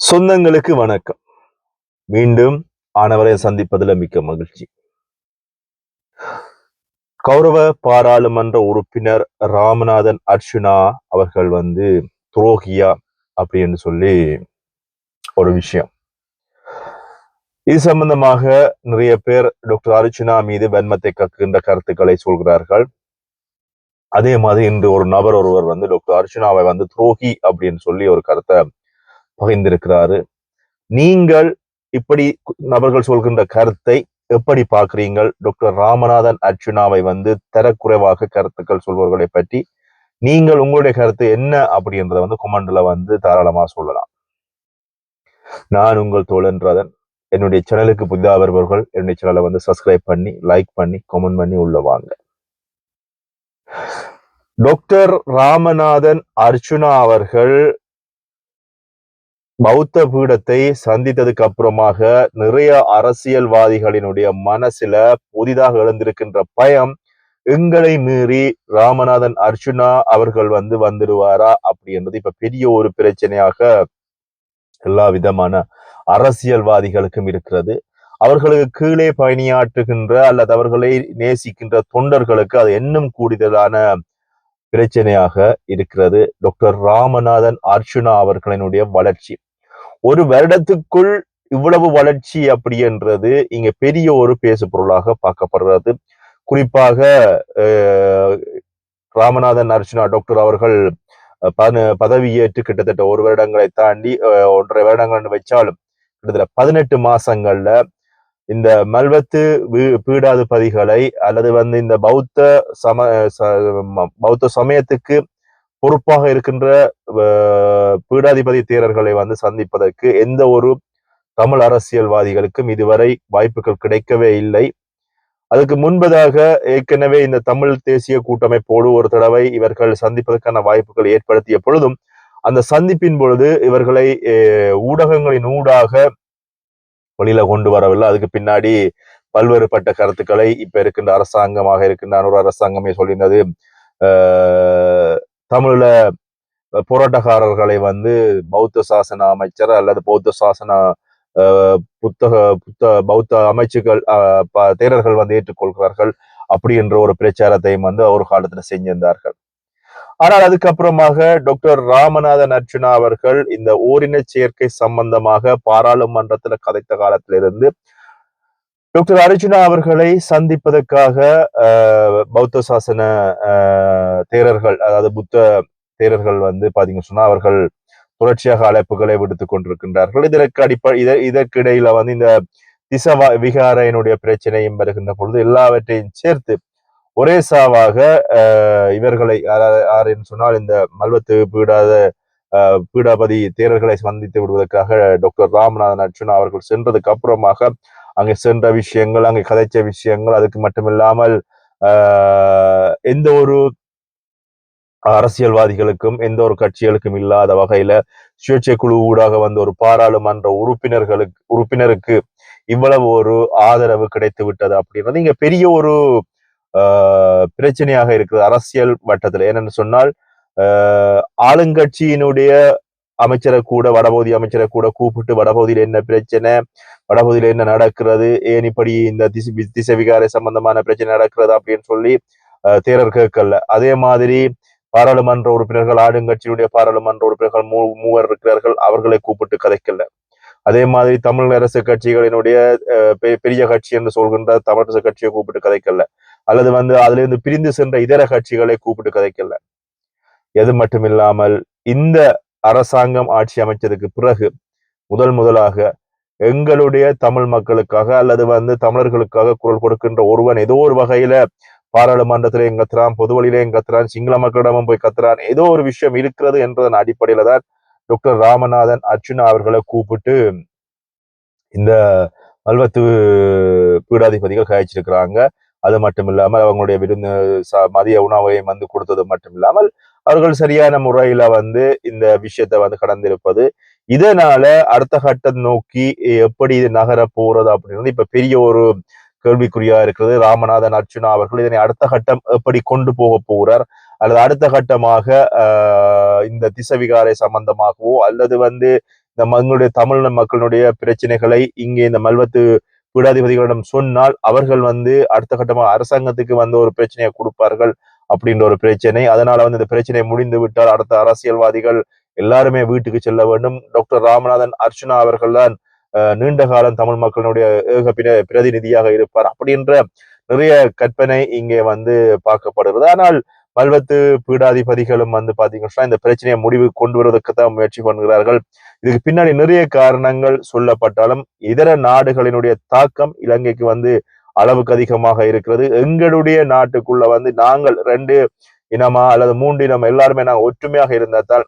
சொந்தங்களுக்கு வணக்கம். மீண்டும் ஆனவரை சந்திப்பதில் மிக்க மகிழ்ச்சி. கௌரவ பாராளுமன்ற உறுப்பினர் ராமநாதன் அர்ச்சுனா அவர்கள் வந்து துரோகியா அப்படின்னு சொல்லி ஒரு விஷயம். இது சம்பந்தமாக நிறைய பேர் டாக்டர் அர்ச்சுனா மீது வன்மத்தை கக்குகின்ற கருத்துக்களை சொல்கிறார்கள். அதே மாதிரி இன்று ஒரு நபர் ஒருவர் வந்து டாக்டர் அர்ச்சுனாவை வந்து துரோகி அப்படின்னு சொல்லி ஒரு கருத்தை பகிர்ந்திருக்கிறாரு. நீங்கள் இப்படி நபர்கள் சொல்கின்ற கருத்தை எப்படி பார்க்கிறீங்கள்? டாக்டர் ராமநாதன் அர்ச்சுனாவை வந்து தரக்குறைவாக கருத்துக்கள் சொல்பவர்களை பற்றி நீங்கள் உங்களுடைய கருத்து என்ன அப்படின்றத வந்து கொமெண்ட்ல வந்து தாராளமா சொல்லலாம். நான் உங்கள் தோழன்றதன் என்னுடைய சேனலுக்கு புதிதாக வருபவர்கள் என்னுடைய சேனலை வந்து சப்ஸ்கிரைப் பண்ணி லைக் பண்ணி கமெண்ட் பண்ணி உள்ள வாங்க. டாக்டர் ராமநாதன் அர்ச்சுனா அவர்கள் பௌத்த பீடத்தை சந்தித்ததுக்கு அப்புறமாக நிறைய அரசியல்வாதிகளினுடைய மனசுல புதிதாக எழுந்திருக்கின்ற பயம் எங்களை மீறி ராமநாதன் அர்ஜுனா அவர்கள் வந்து வந்துடுவாரா அப்படின்றது இப்ப பெரிய ஒரு பிரச்சனையாக எல்லா விதமான அரசியல்வாதிகளுக்கும் இருக்கிறது. அவர்களுக்கு கீழே பயணியாற்றுகின்ற அல்லது அவர்களை நேசிக்கின்ற தொண்டர்களுக்கு அது இன்னும் கூடுதலான பிரச்சனையாக இருக்கிறது. டாக்டர் ராமநாதன் அர்ச்சுனா அவர்களினுடைய வளர்ச்சி. ஒரு வருடத்துக்குள் இவ்வளவு வளர்ச்சி அப்படி என்றது இங்க பெரிய ஒரு பேசு பொருளாக பார்க்கப்படுறது குறிப்பாக ராமநாதன் அர்ச்சனா டாக்டர் அவர்கள் பதவியேற்று கிட்டத்தட்ட ஒரு வருடங்களை தாண்டி ஒன்றரை வருடங்கள் வச்சாலும் கிட்டத்தட்ட பதினெட்டு மாசங்கள்ல இந்த மல்வத்து பீடாதிபதிகளை அல்லது வந்து இந்த பௌத்த சம பௌத்த சமயத்துக்கு பொறுப்பாக இருக்கின்ற பீடாதிபதி தேரர்களை வந்து சந்திப்பதற்கு எந்த ஒரு தமிழ் அரசியல்வாதிகளுக்கும் இதுவரை வாய்ப்புகள் கிடைக்கவே இல்லை. அதுக்கு முன்பதாக ஏற்கனவே இந்த தமிழ் தேசிய கூட்டமைப்போடு ஒரு தடவை இவர்கள் சந்திப்பதற்கான வாய்ப்புகள் ஏற்படுத்திய பொழுதும் அந்த சந்திப்பின் பொழுது இவர்களை ஊடகங்களின் ஊடாக வெளியில கொண்டு வரவில்லை. அதுக்கு பின்னாடி பல்வேறுபட்ட கருத்துக்களை இப்ப இருக்கின்ற அரசாங்கமாக இருக்கின்ற ஒரு அரசாங்கமே சொல்லியிருந்தது. தமிழ்ல போராட்டக்காரர்களை வந்து பௌத்த சாசன அமைச்சர் அல்லது பௌத்த சாசன புத்தக புத்த பௌத்த அமைச்சுகள் தேரர்கள் வந்து ஏற்றுக்கொள்கிறார்கள் அப்படி என்ற ஒரு பிரச்சாரத்தையும் வந்து ஒரு காலத்துல செஞ்சிருந்தார்கள். ஆனால் அதுக்கப்புறமாக டாக்டர் ராமநாதன் அர்ஜுனா அவர்கள் இந்த ஓரின சேர்க்கை சம்பந்தமாக பாராளுமன்றத்துல கதைத்த காலத்திலிருந்து டாக்டர் அர்ஜுனா அவர்களை சந்திப்பதற்காக பௌத்த சாசன தேரர்கள் அதாவது புத்த தேரர்கள் வந்து பாத்தீங்க சொன்னா அவர்கள் தொடர்ச்சியாக அழைப்புகளை விடுத்துக் கொண்டிருக்கின்றார்கள். இதற்கு அடிப்படை இத இதற்கிடையில வந்து இந்த திசவா விகாரையினுடைய பிரச்சனையும் வருகின்ற பொழுது எல்லாவற்றையும் சேர்த்து ஒரே சாவாக இவர்களை யாருன்னு சொன்னால் இந்த மல்வத்து பீடாத பீடாபதி தேரர்களை சந்தித்து விடுவதற்காக டாக்டர் ராமநாதன் அர்ஜுனா அவர்கள் சென்றதுக்கு அப்புறமாக அங்கே சென்ற விஷயங்கள் அங்கே கதைச்ச விஷயங்கள் அதுக்கு மட்டுமில்லாமல் எந்த ஒரு அரசியல்வாதிகளுக்கும் எந்த ஒரு கட்சிகளுக்கும் இல்லாத வகையில சுயேட்சை குழு ஊடாக வந்த ஒரு பாராளுமன்ற உறுப்பினர்களுக்கு உறுப்பினருக்கு இவ்வளவு ஒரு ஆதரவு கிடைத்து விட்டது அப்படின்றது இங்க பெரிய ஒரு பிரச்சனையாக இருக்கிறது அரசியல் வட்டத்துல. ஏனென்று சொன்னால் ஆளுங்கட்சியினுடைய அமைச்சரை கூட வடபகுதி அமைச்சரை கூட கூப்பிட்டு வடபகுதியில் என்ன பிரச்சனை? வடபகுதியில் என்ன நடக்கிறது? ஏன் இப்படி இந்த திசை திசை விகார சம்பந்தமான பிரச்சனை நடக்கிறது அப்படின்னு சொல்லி தேரர் கேட்கல. அதே மாதிரி பாராளுமன்ற உறுப்பினர்கள் ஆளுங்கட்சியினுடைய பாராளுமன்ற உறுப்பினர்கள் மூ மூவர் இருக்கிறார்கள் அவர்களை கூப்பிட்டு கதைக்கல. அதே மாதிரி தமிழ் அரசு கட்சிகளினுடைய பெரிய கட்சி என்று சொல்கின்ற தமிழரசு கட்சியை கூப்பிட்டு கதைக்கல. அல்லது வந்து அதிலிருந்து பிரிந்து சென்ற இதர கட்சிகளை கூப்பிட்டு கதைக்கல. எது மட்டும் இல்லாமல் இந்த அரசாங்கம் ஆட்சி அமைச்சதுக்கு பிறகு முதல் முதலாக எங்களுடைய தமிழ் மக்களுக்காக அல்லது வந்து தமிழர்களுக்காக குரல் கொடுக்கின்ற ஒருவன் ஏதோ ஒரு வகையில பாராளுமன்றத்திலே கத்துறான் பொது வழியிலேயும் கத்துறான் சிங்கள மக்களிடமும் போய் கத்துறான் ஏதோ ஒரு விஷயம் இருக்கிறது என்றதன் அடிப்படையில தான் டாக்டர் ராமநாதன் அர்ச்சுனா அவர்களை கூப்பிட்டு இந்த மல்வத்து பீடாதிபதிகள் கழிச்சிருக்கிறாங்க. அது மட்டும் இல்லாமல் அவங்களுடைய விருந்து மதிய உணவையும் வந்து கொடுத்தது மட்டும் இல்லாமல் அவர்கள் சரியான முறையில வந்து இந்த விஷயத்த வந்து கடந்திருப்பது. இதனால அடுத்த கட்டம் நோக்கி எப்படி இது நகர போறது அப்படின்றது இப்ப பெரிய ஒரு கேள்விக்குறியா இருக்கிறது. ராமநாதன் அர்ச்சுனா அவர்கள் இதனை அடுத்த கட்டம் எப்படி கொண்டு போக போகிறார் அல்லது அடுத்த கட்டமாக இந்த திசவிகாரை சம்பந்தமாகவோ அல்லது வந்து இந்த எங்களுடைய தமிழ் மக்களுடைய பிரச்சனைகளை இங்கே இந்த மல்வத்து பீடாதிபதிகளிடம் சொன்னால் அவர்கள் வந்து அடுத்த கட்டமாக அரசாங்கத்துக்கு வந்து ஒரு பிரச்சனையை கொடுப்பார்கள். அப்படின்ற ஒரு பிரச்சனை. அதனால வந்து இந்த பிரச்சனை முடிந்து விட்டால் அடுத்த அரசியல்வாதிகள் எல்லாருமே வீட்டுக்கு செல்ல வேண்டும். டாக்டர் ராமநாதன் அர்ச்சனா அவர்கள் தான் நீண்ட காலம் தமிழ் மக்களுடைய ஏக பிரதிநிதியாக இருப்பார் அப்படின்ற நிறைய கற்பனை இங்கே வந்து பார்க்கப்படுகிறது. ஆனால் பல்வத்து பீடாதிபதிகளும் வந்து பாத்தீங்கன்னா இந்த பிரச்சனையை முடிவு கொண்டு வருவதற்கு தான் முயற்சி பண்ணுகிறார்கள். இதுக்கு பின்னாடி நிறைய காரணங்கள் சொல்லப்பட்டாலும் இதர நாடுகளினுடைய தாக்கம் இலங்கைக்கு வந்து அளவுக்கு அதிகமாக இருக்கிறது. எங்களுடைய நாட்டுக்குள்ள வந்து நாங்கள் ரெண்டு இனமா அல்லது மூன்று இனம் எல்லாருமே நாங்கள் ஒற்றுமையாக இருந்தால்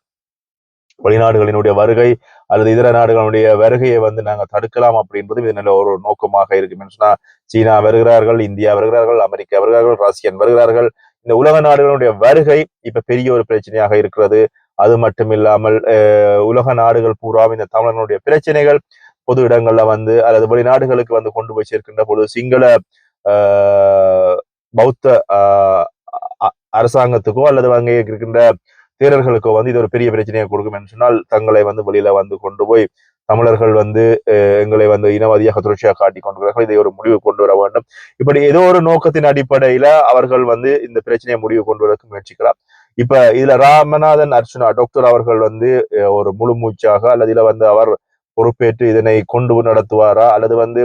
வெளிநாடுகளினுடைய வருகை அல்லது இதர நாடுகளுடைய வருகையை வந்து நாங்கள் தடுக்கலாம் அப்படின்றது நல்ல ஒரு நோக்கமாக இருக்கு சொன்னா சீனா வருகிறார்கள் இந்தியா வருகிறார்கள் அமெரிக்கா வருகிறார்கள் ரஷ்யன் வருகிறார்கள். இந்த உலக நாடுகளுடைய வருகை இப்ப பெரிய ஒரு பிரச்சனையாக இருக்கிறது. அது மட்டும் இல்லாமல் உலக நாடுகள் பூரா இந்த தமிழர்களுடைய பிரச்சனைகள். பொது இடங்கள்ல வந்து அல்லது வெளிநாடுகளுக்கு வந்து கொண்டு போய் சேர்க்கின்ற பொழுது சிங்கள பௌத்த அரசாங்கத்துக்கோ அல்லது அங்கே இருக்கின்ற தேரர்களுக்கோ வந்து இது ஒரு பெரிய பிரச்சனையை கொடுக்கும் என்று சொன்னால் தங்களை வந்து வெளியில வந்து கொண்டு போய் தமிழர்கள் வந்து எங்களை வந்து இனவாதியாக தொடர்ச்சியாக காட்டி கொண்டிருக்கிறார்கள். இதை ஒரு முடிவு கொண்டு வர வேண்டும். இப்படி ஏதோ ஒரு நோக்கத்தின் அடிப்படையில அவர்கள் வந்து இந்த பிரச்சனையை முடிவு கொண்டு வரக்கு முயற்சிக்கலாம். இப்ப இதுல ராமநாதன் அர்ச்சுனா டாக்டர் அவர்கள் வந்து ஒரு முழு மூச்சாக அல்லது இதுல வந்து அவர் பொறுப்பேற்று இதனை கொண்டு நடத்துவாரா? அல்லது வந்து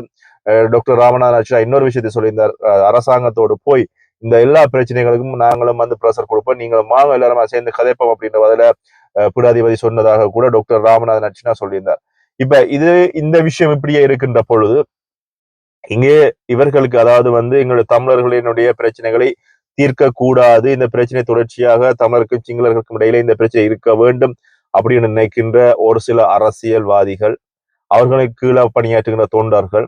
டாக்டர் ராமநாதன் இன்னொரு விஷயத்தை சொல்லியிருந்தார். அரசாங்கத்தோடு போய் இந்த எல்லா பிரச்சனைகளுக்கும் நாங்களும் வந்து ப்ரெஷர் கொடுப்போம். நீங்களும் வாங்க எல்லாருமா சேர்ந்து கதைப்போம் அப்படின்ற பதில பீடாதிபதி சொன்னதாக கூட டாக்டர் ராமநாதன் அர்ச்சனா சொல்லியிருந்தார். இப்ப இது இந்த விஷயம் இப்படியே இருக்கின்ற பொழுது இங்கே இவர்களுக்கு அதாவது வந்து எங்களுடைய தமிழர்களினுடைய பிரச்சனைகளை தீர்க்க கூடாது இந்த பிரச்சனை தொடர்ச்சியாக தமிழருக்கும் சிங்களர்களுக்கும் இடையில இந்த பிரச்சனை இருக்க வேண்டும். அப்படின்னு நினைக்கின்ற ஒரு சில அரசியல்வாதிகள் அவர்களுக்கு கீழே பணியாற்றுகின்ற தொண்டர்கள்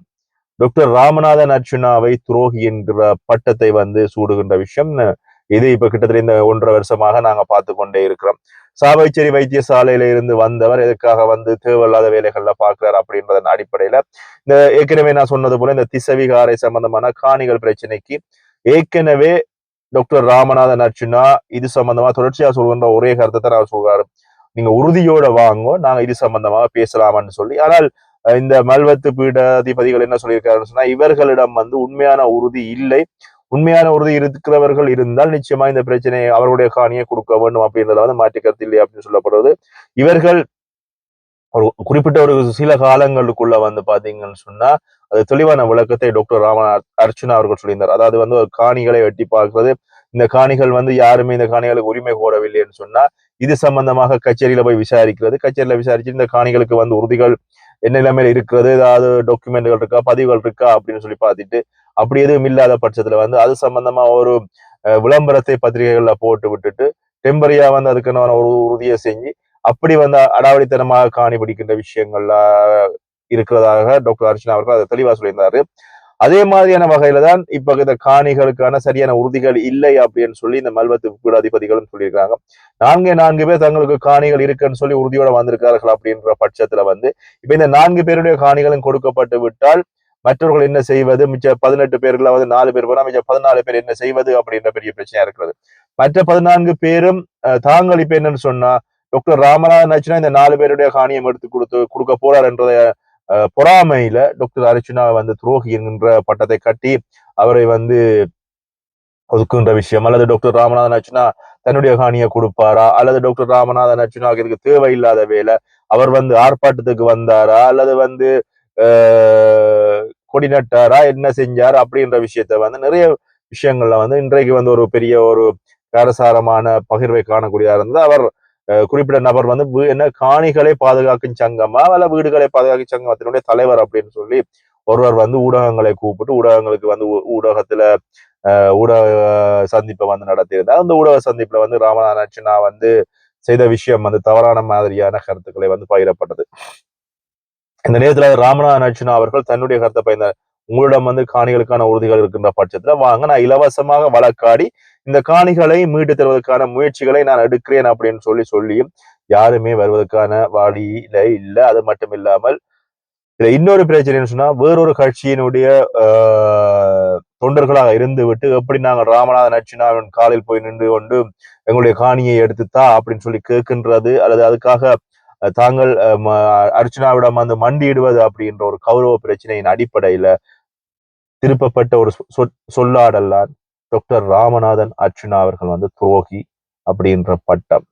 டாக்டர் ராமநாதன் அர்ச்சுனாவை துரோகி என்கிற பட்டத்தை வந்து சூடுகின்ற விஷயம். இது இப்ப கிட்டத்தட்ட இந்த ஒன்றரை வருஷமாக நாங்க பார்த்து கொண்டே இருக்கிறோம். சாவைச்சேரி வைத்தியசாலையில இருந்து வந்தவர் எதுக்காக வந்து தேவையில்லாத வேலைகள்ல பாக்குறாரு அப்படின்றதன் அடிப்படையில இந்த ஏற்கனவே நான் சொன்னது போல இந்த திசவிகாரை சம்பந்தமான காணிகள் பிரச்சனைக்கு ஏற்கனவே டாக்டர் ராமநாதன் அர்ச்சுனா இது சம்பந்தமா தொடர்ச்சியா சொல்கின்ற ஒரே கருத்தை அவர் சொல்றாரு. நீங்க உறுதியோட வாங்கோ நாங்க இது சம்பந்தமாக பேசலாமான்னு சொல்லி. ஆனால் இந்த மல்வத்து பீடாதிபதிகள் என்ன சொல்லியிருக்காருன்னு சொன்னா இவர்களிடம் வந்து உண்மையான உறுதி இல்லை. உண்மையான உறுதி இருக்கிறவர்கள் இருந்தால் நிச்சயமா இந்த பிரச்சனையை அவருடைய காணியை கொடுக்க வேண்டும் அப்படின்றத வந்து மாற்றி கருத்து இல்லை அப்படின்னு சொல்லப்படுறது இவர்கள் ஒரு குறிப்பிட்ட ஒரு சில காலங்களுக்குள்ள வந்து பாத்தீங்கன்னு சொன்னா அது தெளிவான விளக்கத்தை டாக்டர் ராம அர்ச்சுனா அவர்கள் சொல்லியிருந்தார். அதாவது வந்து ஒரு காணிகளை வெட்டி பார்க்கிறது இந்த காணிகள் வந்து யாருமே இந்த காணிகளுக்கு உரிமை கோரவில்லைன்னு சொன்னா இது சம்பந்தமாக கச்சேரியில போய் விசாரிக்கிறது. கச்சேரியில விசாரிச்சு இந்த காணிகளுக்கு வந்து உறுதிகள் என்ன நிலைமையில இருக்கிறது ஏதாவது டாக்குமெண்ட்கள் இருக்கா பதிவுகள் இருக்கா அப்படின்னு சொல்லி பார்த்துட்டு அப்படி எதுவும் இல்லாத பட்சத்துல வந்து அது சம்பந்தமா ஒரு விளம்பரத்தை பத்திரிகைகள்ல போட்டு விட்டுட்டு டெம்பரியா வந்து அதுக்கான ஒரு உறுதியை செஞ்சு அப்படி வந்து அடாவடித்தனமாக காணி பிடிக்கின்ற விஷயங்கள்ல இருக்கிறதாக டாக்டர் அர்ச்சனா அவர்கள் அதை தெளிவா சொல்லியிருந்தாரு. அதே மாதிரியான வகையில தான் இப்ப இந்த காணிகளுக்கான சரியான உறுதிகள் இல்லை அப்படின்னு சொல்லி இந்த மல்வத்து அதிபதிகளும் சொல்லியிருக்காங்க நான்கே நான்கு பேர் தங்களுக்கு காணிகள் இருக்குன்னு சொல்லி உறுதியோட வந்திருக்கார்கள் அப்படின்ற பட்சத்துல வந்து இப்ப இந்த நான்கு பேருடைய காணிகளும் கொடுக்கப்பட்டு விட்டால் மற்றவர்கள் என்ன செய்வது? மிச்ச பதினெட்டு பேர்கள் வந்து நாலு பேர் போனா மிச்ச பதினாலு பேர் என்ன செய்வது அப்படின்ற பெரிய பிரச்சனையா இருக்கிறது. மற்ற பதினான்கு பேரும் தாங்கள் இப்ப என்னன்னு சொன்னா டாக்டர் ராமநாதன் ஆச்சுன்னா இந்த நாலு பேருடைய காணியம் எடுத்து கொடுத்து கொடுக்க போறார் என்ற பொறாமையில டாக்டர் அர்ச்சுனா வந்து துரோகி என்கின்ற பட்டத்தை கட்டி அவரை வந்து ஒதுக்குன்ற விஷயம். அல்லது டாக்டர் ராமநாதன் அர்ச்சுனா தன்னுடைய காணியை கொடுப்பாரா? அல்லது டாக்டர் ராமநாதன் அர்ச்சுனா இதுக்கு தேவையில்லாத வேலை அவர் வந்து ஆர்ப்பாட்டத்துக்கு வந்தாரா? அல்லது வந்து கொடி நட்டாரா? என்ன செஞ்சார்? அப்படின்ற விஷயத்த வந்து நிறைய விஷயங்கள்ல வந்து இன்றைக்கு வந்து ஒரு பெரிய ஒரு காரசாரமான பகிர்வை காணக்கூடியதாக இருந்தது. அவர் குறிப்பிட்ட நபர் வந்து என்ன காணிகளை பாதுகாக்கும் சங்கமா அல்ல வீடுகளை பாதுகாக்கும் சங்கத்தினுடைய தலைவர் அப்படின்னு சொல்லி ஒருவர் வந்து ஊடகங்களை கூப்பிட்டு ஊடகங்களுக்கு வந்து ஊடகத்துல ஊடக சந்திப்பை வந்து நடத்தியிருந்தார். அந்த ஊடக சந்திப்புல வந்து ராமநாதன் வந்து செய்த விஷயம் வந்து தவறான மாதிரியான கருத்துக்களை வந்து பகிரப்பட்டது. இந்த நேரத்துல ராமநாதன் அர்ச்சனா அவர்கள் தன்னுடைய கருத்தை பயந்தார் உங்களிடம் வந்து காணிகளுக்கான உறுதிகள் இருக்கின்ற பட்சத்துல வாங்க. நான் இலவசமாக வழக்காடி இந்த காணிகளை மீட்டு தருவதற்கான முயற்சிகளை நான் எடுக்கிறேன் அப்படின்னு சொல்லி சொல்லியும் யாருமே வருவதற்கான வழியில இல்லை. அது மட்டும் இல்லாமல் இதுல இன்னொரு பிரச்சனைன்னு சொன்னா வேறொரு கட்சியினுடைய தொண்டர்களாக இருந்து விட்டு எப்படி நாங்கள் ராமநாதன் அர்ச்சனாவின் காலில் போய் நின்று கொண்டு எங்களுடைய காணியை எடுத்துத்தா அப்படின்னு சொல்லி கேட்கின்றது அல்லது அதுக்காக தாங்கள் அஹ், ம- அர்ச்சனாவிடம் வந்து மண்டியிடுவது அப்படின்ற ஒரு கௌரவ பிரச்சனையின் அடிப்படையில திருப்பப்பட்ட ஒரு சொ- டாக்டர் ராமநாதன் அர்ச்சுனா அவர்கள் வந்து துரோகி அப்படின்ற பட்டம்.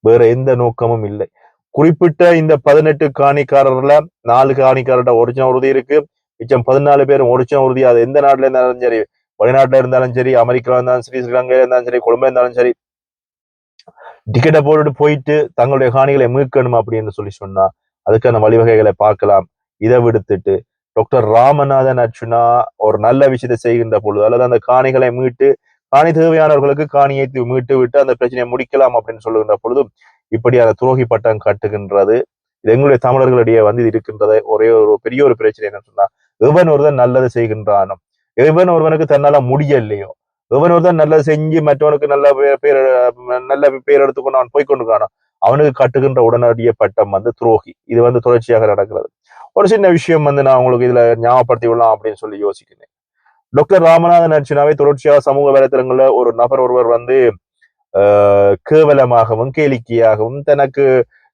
வேற எந்த நோக்கமும் இல்லை. குறிப்பிட்ட இந்த பதினெட்டு காணிக்காரர்ல நாலு காணிக்காரர்கிட்ட ஒரிஜினல் உறுதி இருக்கு. மிச்சம் பதினாலு பேரும் ஒரிஜினல் உறுதி. அது எந்த நாட்டுல இருந்தாலும் சரி வெளிநாட்டுல இருந்தாலும் சரி அமெரிக்கா இருந்தாலும் சரி ஸ்ரீலங்கையில இருந்தாலும் சரி கொழும்பு இருந்தாலும் சரி டிக்கெட்டை போட்டுட்டு போயிட்டு தங்களுடைய காணிகளை மீட்கணும் அப்படின்னு சொல்லி சொன்னா அதுக்கான வழிவகைகளை பார்க்கலாம். இதை விடுத்துட்டு டாக்டர் ராமநாதன் அர்ச்சுனா ஒரு நல்ல விஷயத்தை செய்கின்ற பொழுது அல்லது அந்த காணிகளை மீட்டு காணி தேவையானவர்களுக்கு காணியை மீட்டு விட்டு அந்த பிரச்சனையை முடிக்கலாம் அப்படின்னு சொல்லுகின்ற இப்படி அந்த துரோகி பட்டம் கட்டுகின்றது. இது எங்களுடைய தமிழர்களிடையே வந்து இது இருக்கின்றது ஒரே ஒரு பெரிய ஒரு பிரச்சனை என்ன சொன்னா எவன் ஒருவன் நல்லது செய்கின்றானோ எவன் ஒருவனுக்கு தன்னால முடியலையோ எவன் ஒருத்தன் நல்லது செஞ்சு மற்றவனுக்கு நல்ல பேர் பேர் நல்ல பேர் எடுத்துக்கொண்டு அவன் போய்க்கொண்டு காணும் அவனுக்கு கட்டுகின்ற உடனடிய பட்டம் வந்து துரோகி. இது வந்து தொடர்ச்சியாக நடக்கிறது. ஒரு சின்ன விஷயம் வந்து நான் உங்களுக்கு இதுல ஞாபகப்படுத்தி விடலாம் அப்படின்னு சொல்லி யோசிக்கிறேன். டாக்டர் ராமநாதன் அர்ச்சனாவை தொடர்ச்சியாக சமூக வலைத்தளங்கள்ல ஒரு நபர் ஒருவர் வந்து கேவலமாகவும் கேளிக்கையாகவும் தனக்கு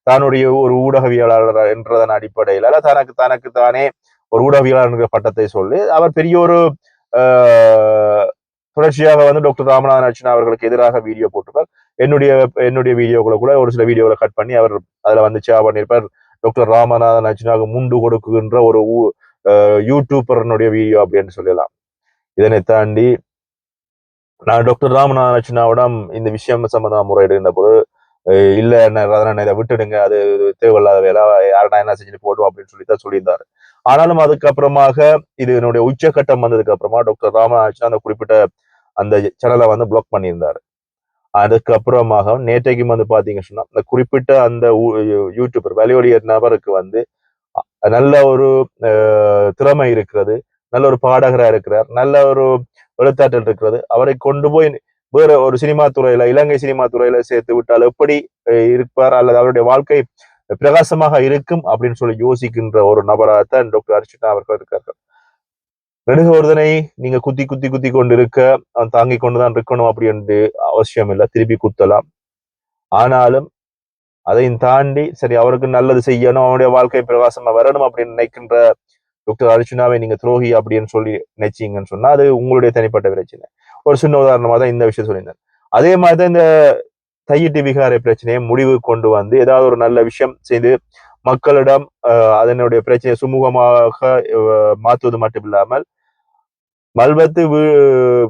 தன்னுடைய ஒரு ஊடகவியலாளர் என்றதன் அடிப்படையில் அல்ல தனக்கு தனக்கு தானே ஒரு ஊடகவியலாளர் என்கிற பட்டத்தை சொல்லி அவர் பெரிய ஒரு தொடர்ச்சியாக வந்து டாக்டர் ராமநாதன் அர்ச்சனா அவர்களுக்கு எதிராக வீடியோ போட்டிருப்பார். என்னுடைய என்னுடைய வீடியோக்களை கூட ஒரு சில வீடியோவை கட் பண்ணி அவர் அதில் வந்து சேவ் பண்ணியிருப்பார். டாக்டர் ராமநாதன் அர்ச்சனாவுக்கு முண்டு கொடுக்குகின்ற ஒரு யூடியூபரனுடைய வீடியோ அப்படின்னு சொல்லலாம். இதனை தாண்டி நான் டாக்டர் ராமநாதன் அர்ச்சனாவிடம் இந்த விஷயம் சம்பந்தமாக முறையிடுகின்ற போது அஹ் இல்ல என்ன ரதன இதை விட்டுடுங்க அது தேவையில்லாத வேலை யாரடா என்ன செஞ்சு போடும் அப்படின்னு சொல்லி தான் சொல்லியிருந்தாரு. ஆனாலும் அதுக்கப்புறமாக இது என்னுடைய உச்சகட்டம் வந்ததுக்கு அப்புறமா டாக்டர் ராமநாதன் அந்த குறிப்பிட்ட அந்த சேனலை வந்து பிளாக் பண்ணியிருந்தாரு. அதுக்கப்புறமாக நேற்றைக்கும் வந்து பாத்தீங்க சொன்னா அந்த குறிப்பிட்ட அந்த ஊ- யூடியூபர் வலியுடைய நபருக்கு வந்து நல்ல ஒரு திறமை இருக்கிறது நல்ல ஒரு பாடகராக இருக்கிறார் நல்ல ஒரு எழுத்தாற்றல் இருக்கிறது. அவரை கொண்டு போய் வேற ஒரு சினிமா துறையில இலங்கை சினிமா துறையில சேர்த்து விட்டால் எப்படி இருப்பார்? அல்லது அவருடைய வாழ்க்கை பிரகாசமாக இருக்கும்? அப்படின்னு சொல்லி யோசிக்கின்ற ஒரு நபராகத்தான் டாக்டர் அர்ச்சனா அவர்கள் இருக்கார்கள். நெடுகோர்தனை நீங்க குத்தி குத்தி குத்தி கொண்டு இருக்க அவன் தாங்கி கொண்டுதான் இருக்கணும் அப்படி என்று அவசியம் இல்லை. திருப்பி குத்தலாம். ஆனாலும் அதையும் தாண்டி சரி அவருக்கு நல்லது செய்யணும் அவனுடைய வாழ்க்கை பிரகாசமா வரணும் அப்படின்னு நினைக்கின்ற டாக்டர் அர்ஜுனாவை நீங்க துரோகி அப்படின்னு சொல்லி நினைச்சீங்கன்னு சொன்னா அது உங்களுடைய தனிப்பட்ட பிரச்சனை. ஒரு சின்ன உதாரணமா தான் இந்த விஷயம் சொல்லியிருந்தேன். அதே மாதிரி தான் இந்த தையிட்டு விகாரை பிரச்சனையை முடிவு கொண்டு வந்து ஏதாவது ஒரு நல்ல விஷயம் செய்து மக்களிடம் அஹ், அதனுடைய பிரச்சனையை சுமூகமாக மாற்றுவது மட்டும் இல்லாமல் மல்பத்து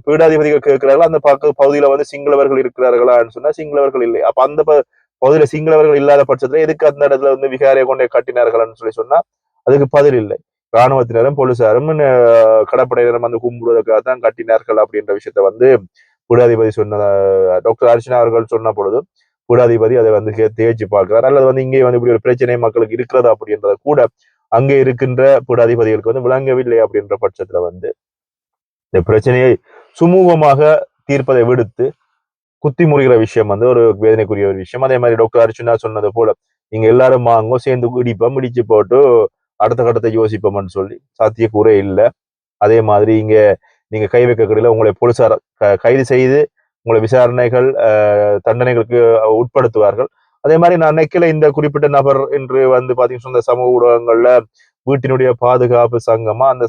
பீடாதிபதிகள் கேட்கிறார்கள் அந்த பக்க பகுதியில வந்து சிங்களவர்கள் இருக்கிறார்களான்னு சொன்னா சிங்களவர்கள் இல்லை. அப்ப அந்த ப- பகுதியில சிங்களவர்கள் இல்லாத பட்சத்துல எதுக்கு அந்த இடத்துல வந்து விகாரியை கொண்டே கட்டினார்கள்னு சொல்லி சொன்னா அதுக்கு பதில் இல்லை. இராணுவத்தினரும் போலீசாரும் கடற்படையினரும் வந்து கும்பிடுவதற்காக தான் கட்டினார்கள் அப்படின்ற விஷயத்த வந்து பீடாதிபதி சொன்ன டாக்டர் அர்ச்சனா அவர்கள் சொன்ன பொழுது கூடாதிபதி அதை வந்து தேய்ச்சி பார்க்கிறார். அல்லது வந்து இங்கே வந்து இப்படி ஒரு பிரச்சனை மக்களுக்கு இருக்கிறது அப்படின்றத கூட அங்கே இருக்கின்ற பீடாதிபதிகளுக்கு வந்து விளங்கவில்லை அப்படின்ற பட்சத்துல வந்து இந்த பிரச்சனையை சுமூகமாக தீர்ப்பதை விடுத்து குத்தி முறிகிற விஷயம் வந்து ஒரு வேதனைக்குரிய ஒரு விஷயம். அதே மாதிரி டாக்டர் அர்ச்சுனா சொன்னது போல நீங்க எல்லாரும் வாங்கும் சேர்ந்து இடிப்போம் இடிச்சு போட்டு அடுத்த கட்டத்தை யோசிப்போம்னு சொல்லி சாத்திய சாத்தியக்கூறே இல்லை. அதே மாதிரி இங்க நீங்க கை வைக்க வைக்கக்கூடிய உங்களை போலீசார் க- கைது செய்து உங்களை விசாரணைகள் அஹ், தண்டனைகளுக்கு உட்படுத்துவார்கள். அதே மாதிரி நான் நினைக்கல இந்த குறிப்பிட்ட நபர் என்று வந்து பாத்தீங்கன்னா சொன்ன சமூக ஊடகங்கள்ல வீட்டினுடைய பாதுகாப்பு சங்கமா அந்த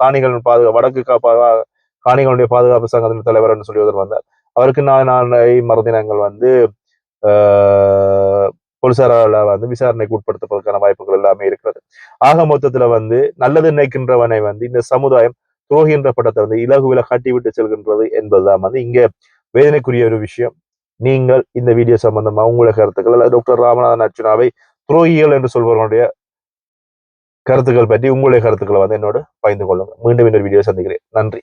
காணிகள் பாதுகா வடக்கு காப்பா காணிகளுடைய பாதுகாப்பு சங்கத்தின் தலைவர் சொல்லி ஒருவர் வந்தார். அவருக்கு நான் நாளை மறுதினங்கள் வந்து ஆஹ், போலீசாரால வந்து விசாரணைக்கு உட்படுத்துவதற்கான வாய்ப்புகள் எல்லாமே இருக்கிறது. ஆக மொத்தத்துல வந்து நல்லது நினைக்கின்றவனை வந்து இந்த சமுதாயம் துரோகின்ற படத்தை பட்டத்தை வந்து இலகுவில கட்டி விட்டு செல்கின்றது என்பதுதான் வந்து இங்க வேதனைக்குரிய ஒரு விஷயம். நீங்கள் இந்த வீடியோ சம்பந்தமா உங்களுடைய கருத்துக்கள் அல்லது டாக்டர் ராமநாதன் அர்ச்சுனாவை துரோகிகள் என்று சொல்பவர்களுடைய கருத்துக்கள் பற்றி உங்களுடைய கருத்துக்களை வந்து என்னோடு பகிர்ந்து கொள்ளுங்கள். மீண்டும் இன்னொரு வீடியோ சந்திக்கிறேன். நன்றி.